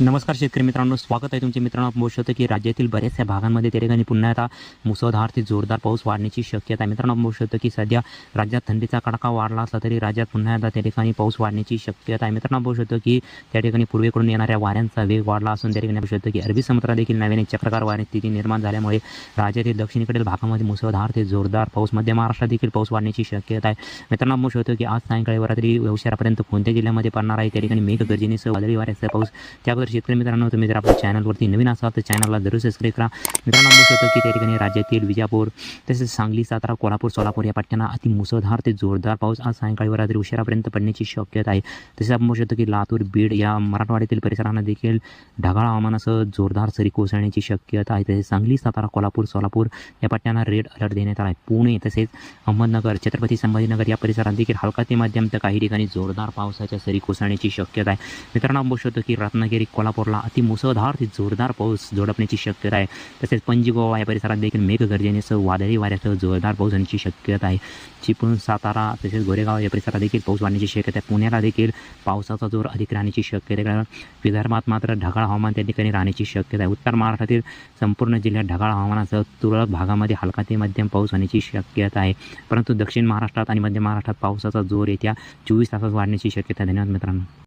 नमस्कार शेतकरी मित्रांनो स्वागत आहे तुमचे मित्रांनो. आपण बोलू शकतो की राज्यातील बऱ्याचशा भागांमध्ये त्या ठिकाणी पुन्हा आता मुसळधार ते जोरदार पाऊस वाढण्याची शक्यता आहे. मित्रांनो आपण बोलू शकतो की सध्या राज्यात थंडीचा कडाका वाढला असला तरी राज्यात पुन्हा एकदा त्या ठिकाणी पाऊस वाढण्याची शक्यता आहे. मित्रांनो आपण बोलू शकतो की त्या ठिकाणी पूर्वेकडून येणाऱ्या वाऱ्यांचा वेग वाढला असून त्या ठिकाणी आपण शकतो की अरबी समुद्रात देखील नव्याने चक्रकार वाऱ्याची स्थिती निर्माण झाल्यामुळे राज्यातील दक्षिणेकडील भागामध्ये मुसळधार ते जोरदार पाऊस मध्य महाराष्ट्रात देखील पाऊस वाढण्याची शक्यता आहे. मित्रांनो आपण बोलू शकतो की आज सायंकाळी रात्री उशिरापर्यंत कोणत्या जिल्ह्यामध्ये पडणार आहे? त्या ठिकाणी मेघगर्जनेसह वादळी वाऱ्याचा पाऊस त्या तर शेतकरी मित्रांनो तुम्ही जर आपल्या चॅनलवरती नवीन असाल तर चॅनलला जरूर सबस्क्राईब करा. मित्रांनो म्हणू शकतो की त्या ठिकाणी राज्यातील विजापूर तसेच सांगली सातारा कोल्हापूर सोलापूर या पट्ट्यांना अति मुसळधार ते जोरदार पाऊस आज सायंकाळी व रात्री उशिरापर्यंत पडण्याची शक्यता आहे. तसेच आपण म्हणू शकतो की लातूर बीड या मराठवाड्यातील परिसरांना देखील ढगाळ हवामानासह जोरदार सरी कोसळण्याची शक्यता आहे. तसेच सांगली सातारा कोल्हापूर सोलापूर या पट्ट्यांना रेड अलर्ट देण्यात आला आहे पुणे तसेच अहमदनगर छत्रपती संभाजीनगर या परिसरात देखील हलका ते मध्यम तर काही ठिकाणी जोरदार पावसाच्या सरी कोसळण्याची शक्यता आहे. मित्रांनो आपण बघू शकतो की रत्नागिरी कोल्हापूरला अति मुसळधार ते जोरदार पाऊस जोडपण्याची शक्यता आहे. तसेच पंजीगोवा या परिसरात देखील मेघगर्जनेसह वादळी वाऱ्यासह जोरदार पाऊस होण्याची शक्यता आहे. चिपळूण सातारा तसेच गोरेगाव या परिसरात देखील पाऊस वाढण्याची शक्यता आहे. पुण्याला देखील पावसाचा जोर अधिक राहण्याची शक्यता आहे. कारण विदर्भात मात्र ढगाळ हवामान त्या ठिकाणी राहण्याची शक्यता आहे. उत्तर महाराष्ट्रातील संपूर्ण जिल्ह्यात ढगाळ हवामानासह तुरळक भागामध्ये हलका ते मध्यम पाऊस होण्याची शक्यता आहे. परंतु दक्षिण महाराष्ट्रात आणि मध्य महाराष्ट्रात पावसाचा जोर येत्या चोवीस तासात वाढण्याची शक्यता धन्यवाद मित्रांनो.